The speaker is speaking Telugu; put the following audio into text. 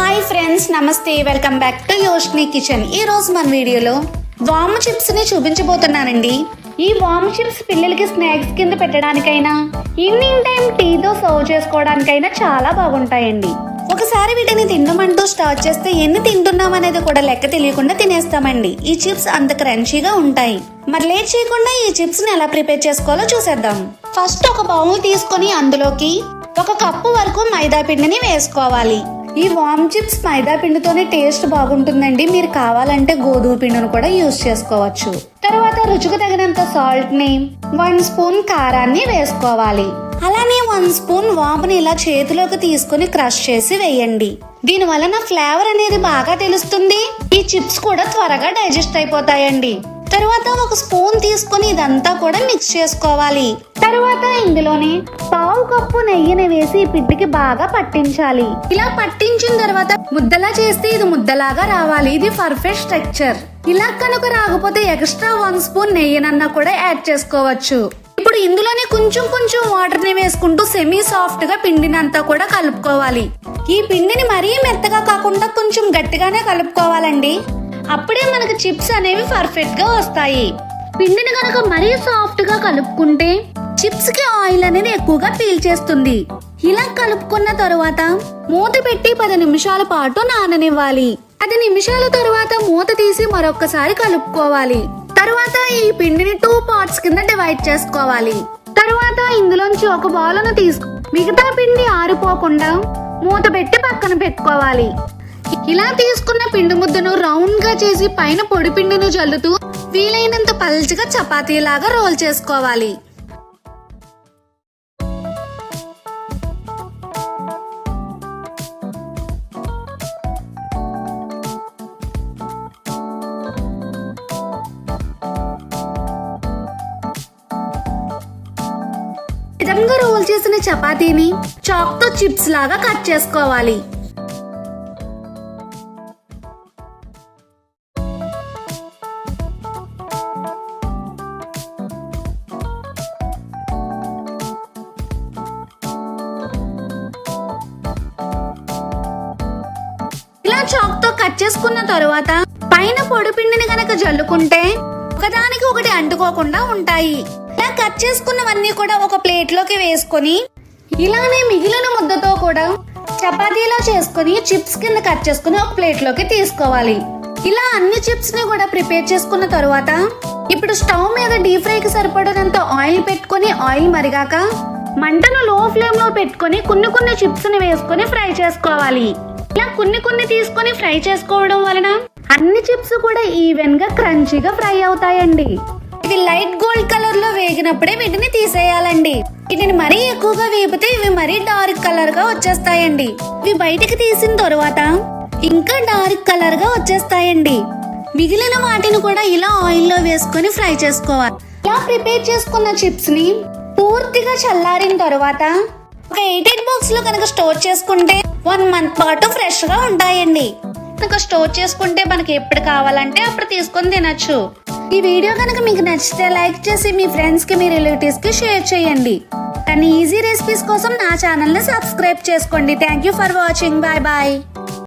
హాయ్ ఫ్రెండ్స్ నమస్తే welcome back to Yoshni kitchen ఈ రోజు మన వీడియోలో వామ్ చిప్స్ని చూపించబోతున్నానండి. ఈ వామ్ చిప్స్ పిల్లలకి స్నాక్స్ కింద పెట్టడానికైనా ఈవినింగ్ టైం టీతో సర్వ్ చేసుకోవడానికైనా చాలా బాగుంటాయండి. ఒకసారి వీటిని తినమంటూ స్టార్ట్ చేస్తే ఎన్ని తింటున్నాం అనేది కూడా లెక్క తెలియకుండా తినేస్తామండి. ఈ చిప్స్ అంత క్రంచీగా ఉంటాయి. మరి లేట్ చేయకుండా ఈ చిప్స్ని ఎలా ప్రిపేర్ చేసుకోవాలో చూసేద్దాం. ఫస్ట్ ఒక బౌల్ తీసుకొని అందులోకి ఒక కప్పు వరకు మైదా పిండిని వేసుకోవాలి. ఈ వామ్ చిప్స్ మైదా పిండితోనే టేస్ట్ బాగుంటుందండి. మీరు కావాలంటే గోధుమ పిండిని కూడా యూజ్ చేసుకోవచ్చు. తర్వాత రుచికి తగినంత సాల్ట్ని వన్ స్పూన్ కారాన్ని వేసుకోవాలి. అలానే వన్ స్పూన్ వాముని ఇలా చేతిలోకి తీసుకుని క్రష్ చేసి వేయండి. దీని వలన ఫ్లేవర్ అనేది బాగా తెలుస్తుంది. ఈ చిప్స్ కూడా త్వరగా డైజెస్ట్ అయిపోతాయండి. తరువాత ఒక స్పూన్ తీసుకొని ఇదంతా కూడా మిక్స్ చేసుకోవాలి. తరువాత ఇందులోనే పావు కప్పు నెయ్యిని వేసి ఈ పిండికి బాగా పట్టించాలి. ఇలా పట్టించిన తర్వాత ముద్దలా చేస్తే ఇది ముద్దలాగా రావాలి. ఇది పర్ఫెక్ట్ స్ట్రక్చర్ ఇలా కనుక రాకపోతే ఎక్స్ట్రా వన్ స్పూన్ నెయ్యినన్నా కూడా యాడ్ చేసుకోవచ్చు. ఇప్పుడు ఇందులోనే కొంచెం కొంచెం వాటర్ని వేసుకుంటూ సెమీ సాఫ్ట్గా పిండినంతా కూడా కలుపుకోవాలి. ఈ పిండిని మరీ మెత్తగా కాకుండా కొంచెం గట్టిగానే కలుపుకోవాలండి. అప్పుడే మనకు చిప్స్ అనేవి పర్ఫెక్ట్గా వస్తాయి. పిండిని కనుక మరీ సాఫ్ట్గా కలుపుకుంటే చిప్స్కి ఆయిల్ అనేది ఎక్కువగా పీల్చేస్తుంది ఇలా కలుపుకున్న తరువాత మూత పెట్టి పది నిమిషాల పాటు నాననివ్వాలి. పది నిమిషాల తరువాత మూత తీసి మరొకసారి కలుపుకోవాలి. తరువాత ఈ పిండిని టూ పార్ట్స్ కింద డివైడ్ చేసుకోవాలి. తరువాత ఇందులోంచి ఒక బాలను తీసుకు మిగతా పిండి ఆరిపోకుండా మూత పెట్టి పక్కన పెట్టుకోవాలి. ఇలా తీసుకున్న పిండి ముద్దను రౌండ్గా చేసి పైన పొడి పిండిని జల్లుతూ వీలైనంత పల్చగా చపాతీలాగా రోల్ చేసుకోవాలి. విధంగా రోల్ చేసిన చపాతీని చాక్తో చిప్స్ లాగా కట్ చేసుకోవాలి. చాక్తో కట్ చేసుకున్న తరువాత పైన పొడిపిండిని గనక జల్లుకుంటే ఒకదానికి ఒకటి అంటుకోకుండా ఉంటాయి. ఇలా కట్ చేసుకున్నవన్నీ కూడా ఒక ప్లేట్లోకి వేసుకొని ఇలానే మిగిలిన ముద్దతో కూడా చపాతీలా చేసుకొని చిప్స్ కింద కట్ చేసుకుని ఒక ప్లేట్లోకి తీసుకోవాలి. ఇలా అన్ని చిప్స్ని కూడా ప్రిపేర్ చేసుకున్న తరువాత ఇప్పుడు స్టవ్ మీద డీప్ ఫ్రై కి సరిపడినంత ఆయిల్ పెట్టుకొని ఆయిల్ మరిగాక మంటను లో ఫ్లేమ్లో పెట్టుకొని కొన్ని కొన్ని చిప్స్ని వేసుకొని ఫ్రై చేసుకోవాలి. ఇలా కొన్ని కొన్ని తీసుకొని ఫ్రై చేసుకోవడం వలన అన్ని చిప్స్ కూడా ఈవెన్గా క్రంచీగా ఫ్రై అవుతాయండి. ఇవి లైట్ గోల్డ్ కలర్లో వేగినప్పుడే వీటిని తీసేయాలండి. వీటిని మరీ ఎక్కువగా వేపితే ఇవి మరీ డార్క్ కలర్గా వచ్చేస్తాయండి. ఇవి బయటికి తీసిన తర్వాత ఇంకా డార్క్ కలర్గా వచ్చేస్తాయండి. మిగిలిన వాటిని కూడా ఇలా ఆయిల్లో వేసుకొని ఫ్రై చేసుకోవాలి. ఇలా ప్రిపేర్ చేసుకున్న చిప్స్ని పూర్తిగా చల్లారిన తర్వాత ఒక ఎయిటెడ్ బాక్స్లో కనుక స్టోర్ చేసుకుంటే వన్ మంత్ పాటు ఫ్రెష్గా ఉంటాయండి. ఇంకా స్టోర్ చేసుకుంటే మనకి ఎప్పుడు కావాలంటే అప్పుడు తీసుకొని తినొచ్చు. ఈ వీడియో కనుక మీకు నచ్చితే లైక్ చేసి మీ ఫ్రెండ్స్కి మీ రిలేటివ్స్కి షేర్ చేయండి. కానీ ఈజీ రెసిపీస్ కోసం నా ఛానల్ని సబ్స్క్రైబ్ చేసుకోండి. Thank you for watching. Bye bye.